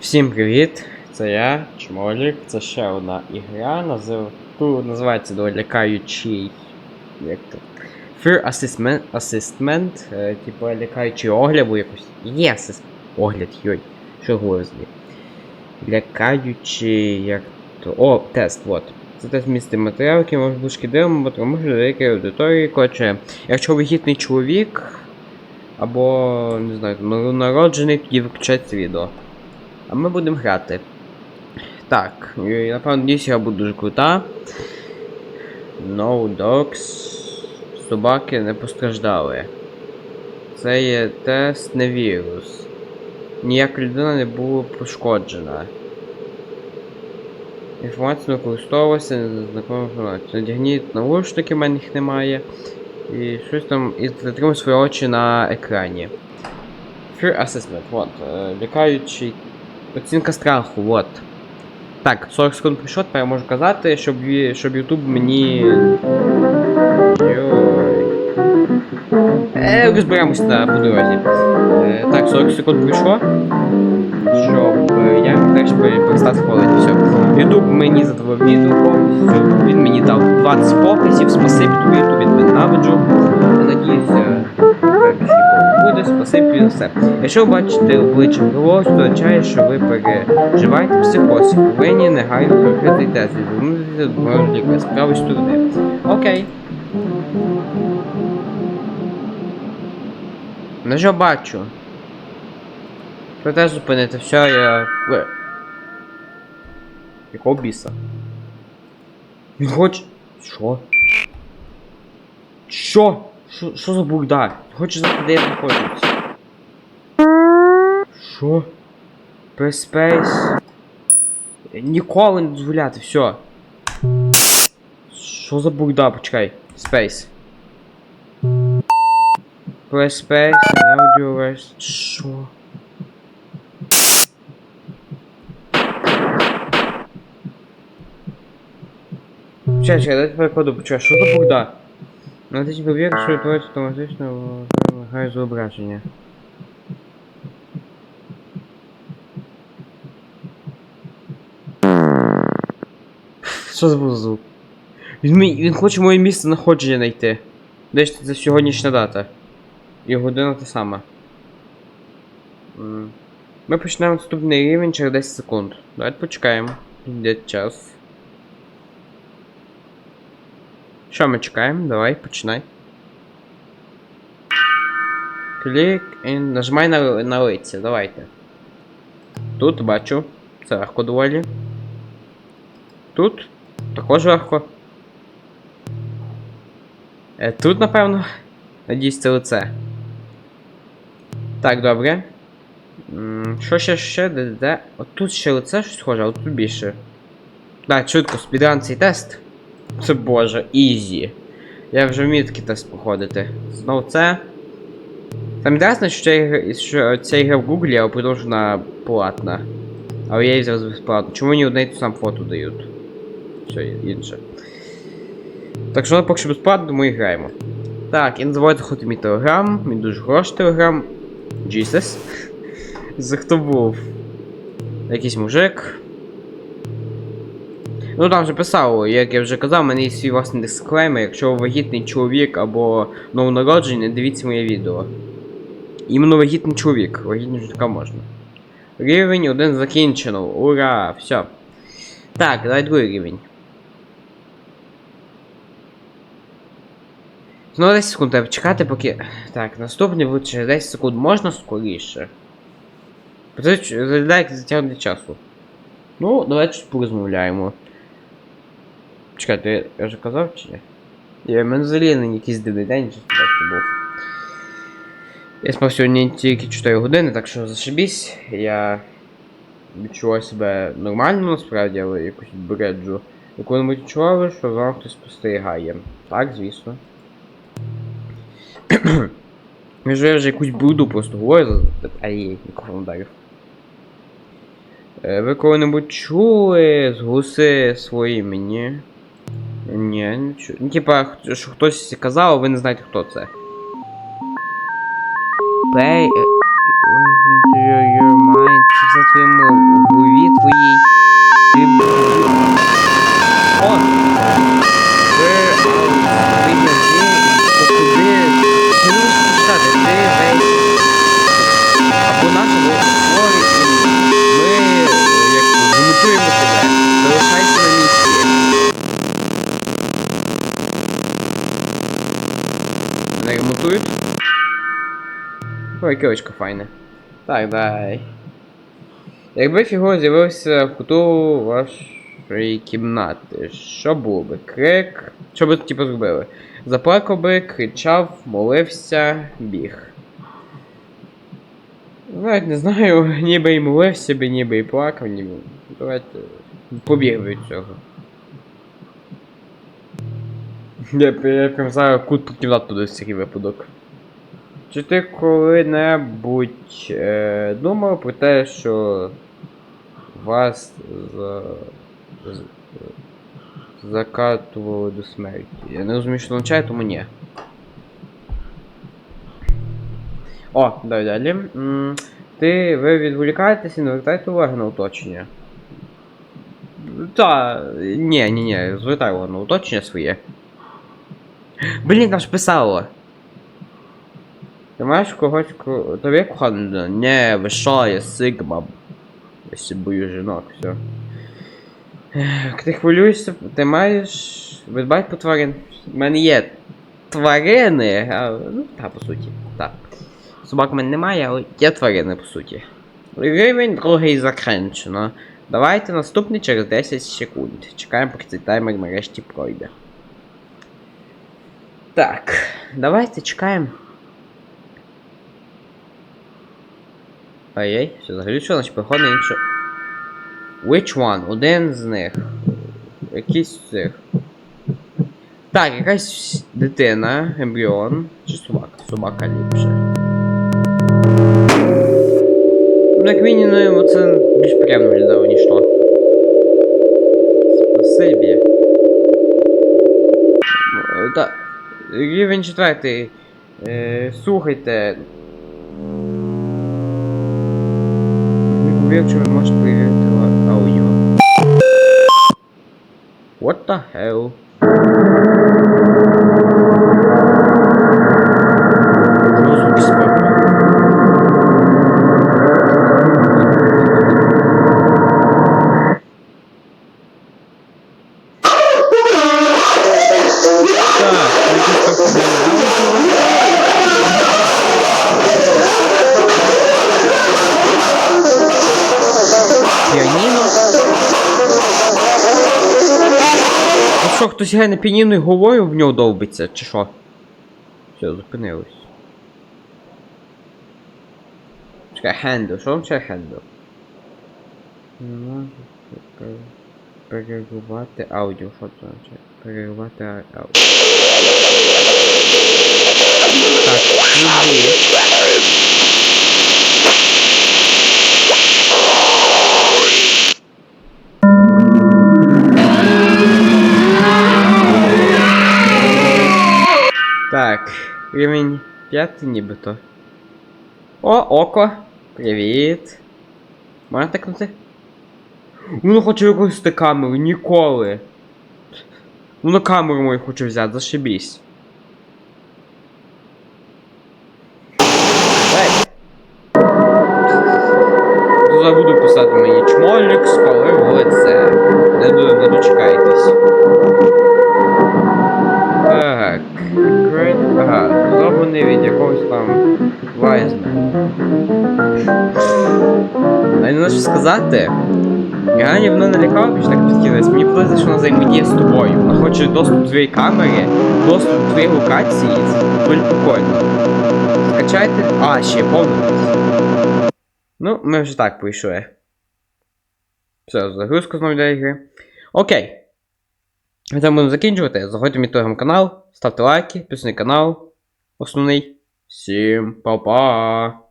Всім привіт! Це я, Чмолік. Це ще одна ігра. Назив... ну, називається лякаючий. Як то? Fear Assessment, Assessment е, типу лякаючий огляд або якось. Є асист... огляд, йой. Що говорю собі? Лякаючий. як то. О, тест, вот. Це тест місце матеріал, який може бути шкідливим, бо тому що деякі аудиторії хоче. Якщо вигідний чоловік, або, не знаю, народжений, тоді виключається відео. А ми будемо грати. Так, напевно, надіюсь, я буду дуже крута. No dogs. Собаки не постраждали. Це є тест не вірус. Ніяка людина не була пошкоджена. Інформація використовувалася, незнакома інформація. Надягніть наушники, в мене їх немає. І щось там. І затримуй свої очі на екрані. Fear Assessment, вот. е, Лякаючий Оцінка страху, вот. Так, 40 секунд прийшло, тепер я можу казати, щоб, щоб YouTube мені. Йой. Е, розберемося на дорозі. Е, так, 40 секунд прийшло. Щоб е, я теж перестав хвалити. Все. YouTube мені задавав відео повністю. Він мені дав 20 показів. Спасибі тобі, тобі ненавиджу. Надіюся, не буде. Спасибі за все. Якщо ви бачите обличчя Грило, то означає, що ви переживаєте психоз повинні негайно прокрити тест і звернутися до лікаря з правої сторони. Окей. Ну що бачу? Теж зупинити все, я. Якого біса? Він хоче. Що? Що? Що, за? Він Хоче знати, де я знаходжусь. Що? Преспейс. Ніколи не дозволяти, все. Що за бурда? Почекай. Space. Press space, audio rest. Що? Чекай, чекай, дайте перекладу, почекай, що за бурда? Надо повір, що відбувається автоматично вимагає зображення. Що за був звук? Він, він хоче моє місце знаходження знайти. Де ж це сьогоднішня дата? І година та сама. М. Ми почнемо наступний рівень через 10 секунд. Давайте почекаємо. Йде час. Що ми чекаємо? Давай, починай. Клік і нажимай на, на лиця, давайте. Тут бачу. Це легко доволі. Тут також легко. Е, тут, напевно. Надіюсь, це лице. Так, добре. Що ще ще? Де, де, де? От тут ще лице щось схоже, а от тут більше. Так, швидко, спідран цей тест. Це боже, ізі. Я вже вмію такий тест проходити. Знову це. Там інтересно, що ця ігра, що ця ігра в Гуглі, а продовжена платна. Але я її взяв безплатно. Чому мені одне ту сам фото дають? Все інше. Так що поки що безплатно, і граємо. Так, і не заходити в мій телеграм, мій дуже хороший телеграм. Jesus. За хто був? Якийсь мужик. Ну там вже писало, як я вже казав, у мене є свій власний дисклеймер, якщо ви вагітний чоловік або новонароджений, дивіться моє відео. Іменно вагітний чоловік, вагітний жінка можна. Рівень один закінчено. Ура! Все. Так, давай другий рівень. Знову 10 секунд треба чекати, поки. Так, наступний буде через 10 секунд можна скоріше. Як затягнення часу. Ну, давайте щось порозмовляємо. Чекайте, я вже казав чи ні? Я мене взагалі не якийсь дивний день, чи просто був. Я спав сьогодні тільки 4 години, так що зашибісь. Я відчуваю себе нормально насправді, але якось бреджу. Ви коли-небудь відчували, що за вами хтось спостерігає. Так, звісно. Може я вже якусь буду просто говорю, ай, мікрофон ударив. Е, Ви коли-небудь чули з гуси свої імені? Ні, не чую. Ну, типа, що хтось казав, а ви не знаєте, хто це. Play uh, your, mind. Це в твоєму Кілочка файна. Так, дай. Якби фігура з'явився в куту вашої кімнати, що було би? Крик. Що би типу зробили? Заплакав би, кричав, молився, біг. Навіть не знаю, ніби і молився би, ніби і плакав, ніби. Давайте. Побіг від цього. Я, я прям зараз кут кімнату туди всякий випадок. Чи ти коли-небудь е, думав про те, що вас за, з, закатували до смерті? Я не розумію, що означає, тому ні. О, давай далі. М, Ти ви відволікаєтесь і не звертаєте уваги на оточення. Та, ні, ні, ні, звертай увагу на оточення своє. Блін, там ж писало. Ти маєш когось ко... Тобі людина? Не, ви що, я Сигма. Я ще бою жінок, все. Ти хвилюєшся, ти маєш. Видбать по тварин. У мене є тварини, а, ну, та, по суті, так. Собак в мене немає, але є тварини, по суті. Рівень другий закінчено. Давайте наступний через 10 секунд. Чекаємо, поки цей таймер нарешті пройде. Так, давайте чекаємо. Ай-яй, все, що, значить, походу інше. Which one? Один з них. Якийсь з цих. Так, якась дитина, ембріон. Чи собака? Собака ліпше. Ну, як мінімум, це більш приємно виглядало, ніж то. Спасибі. Ну, Так. Рівень четвертий. Е, слухайте. virtual most period to uh, audio. What the hell? Що, хтось грає на піаніно і головою в нього довбиться, чи що? Все, зупинилось. Чекай, хендл, що означає хендл? Ну, пер- Перервати аудіо, що це означає? Перервати аудіо. Так, рівень п'ятий нібито. О, око. Привіт. Можна тикнути? Ну хочу якусь ти камеру, ніколи. Ну на камеру мою хочу взяти, зашибісь. Забуду писати мені чмолік Ага, від якогось там Вайзмена. А не що сказати. Я ніби налякав, що так підкинець. Мені подобається, що вона взаємодіє з тобою. Вона хоче доступ до твоєї камери, доступ до твоєї локації. Це доволі прикольно. Скачайте. А, ще повністю. Ну, ми вже так пройшли. Все, загрузку знову для ігри. Окей. На цьому будемо закінчувати. Заходьте мій телеграм-канал, ставте лайки, підписуйтесь на канал. Основний. Всім па-па!